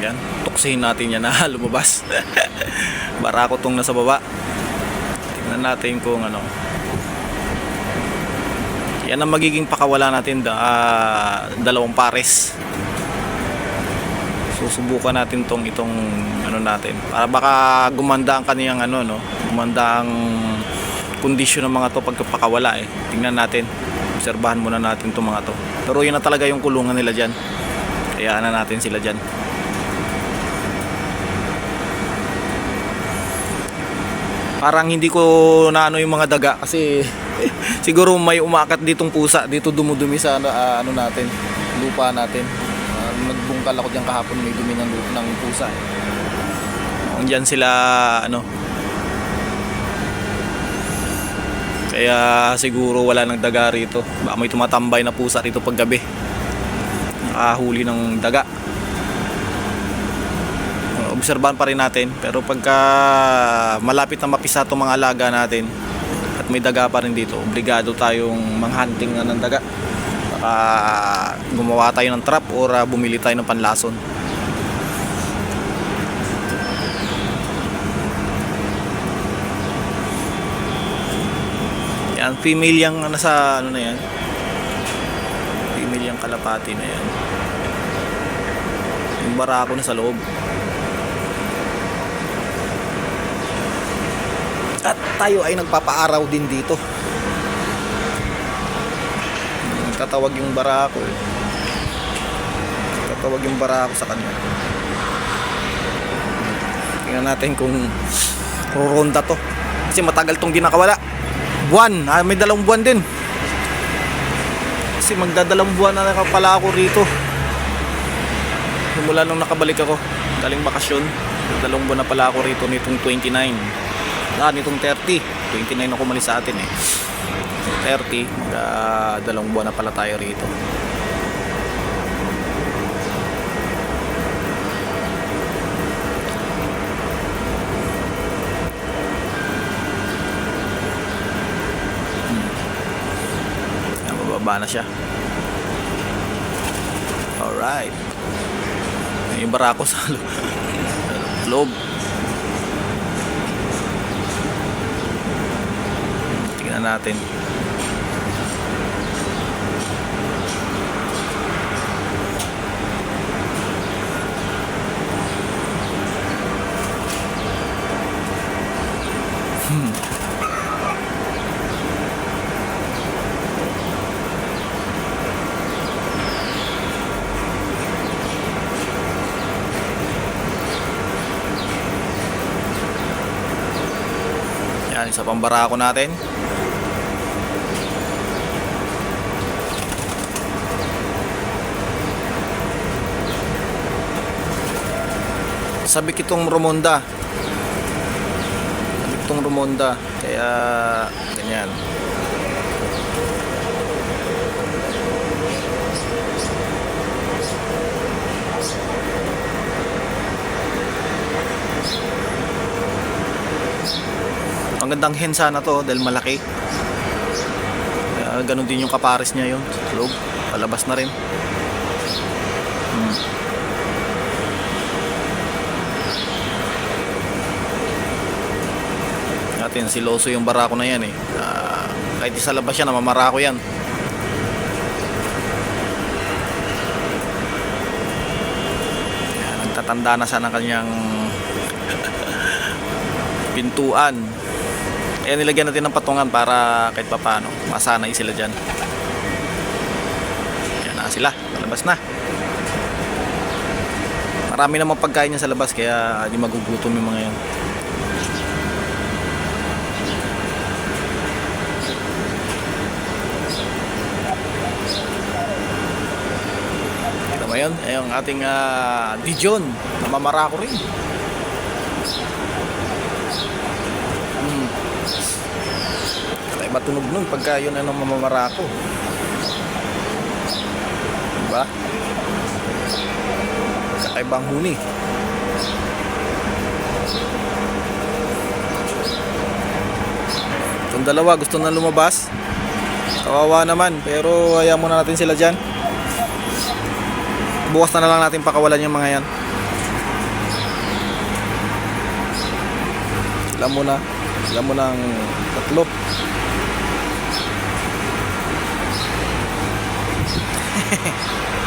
Yan, tuksihin natin yan na lumabas. Barako tong nasa baba. Tingnan natin kung ano. Yan ang magiging pakawala natin da, ah, dalawang pares. Susubukan natin tong itong ano natin para baka gumanda ang kaniyang ano no, gumanda ang kondisyon ng mga to pagkapakawala eh. Tingnan natin. Obserbahan muna natin tong mga to. Pero yun na talaga yung kulungan nila diyan. Kaya na natin sila diyan. Parang hindi ko naano yung mga daga kasi siguro may umakat ditong pusa. Dito dumudumi sa ah, ano natin lupa natin. Ah, nagbungkal ako diyan kahapon may dumi ng, ng pusa. Eh. Diyan sila ano. Kaya siguro wala nang daga rito. Baka may tumatambay na pusa rito paggabi. Nakahuli ng daga obserbahan pa rin natin. Pero pagka malapit na mapisa itong mga alaga natin at may daga pa rin dito obligado tayong manghunting na ng daga. Baka gumawa tayo ng trap or ah, bumili tayo ng panlason. Yan female yung nasa ano na yan? Female yung kalapati na yan. Yung barako na sa loob At tayo ay nagpapaaraw din dito. Tatawag yung barako eh. Tatawag yung barako sa kanya. Tingnan natin kung ruronda to. Kasi matagal tong di nakawala. Buwan. Ah, may dalawang buwan din. Kasi magdadalang buwan na nakapala ako rito. Simula nung nakabalik ako. Galing bakasyon. Dalawang buwan na pala ako rito nitong 29 ah, nitong 30 29 ako malis sa atin eh. 30 uh, dalawang buwan na pala tayo rito. Hmm. Yan, bababa na siya. Alright. Yung barako sa lo- loob tingnan natin Hmm. Yan, isa pang barako natin. Sabik itong Romonda. Sabik itong Romonda. Kaya ganyan. Ang gandang hen sana to dahil malaki. Kaya ganun din yung kapares niya yun sa loob palabas na rin. Hmm. Natin. Siloso yung barako na yan eh. Ah, kahit sa labas yan namamarako yan. Nagtatanda na siya ng kanyang pintuan. Kaya nilagyan natin ng patungan para kahit papano masanay sila dyan. Yan na sila palabas na. Marami namang pagkain yan sa labas kaya di magugutom yung mga yan Kita mo yun? Yung ating uh, Dijon. Namamarako rin. Hmm. Kaya tunog nun pagka yun ano mamamarako. Diba? Kakaibang huni. Itong dalawa gusto na lumabas. Kawawa naman pero hayaan muna natin sila dyan bukas na lang natin pakawalan yung mga yan. Alam mo na alam mo tatlo. Hehehe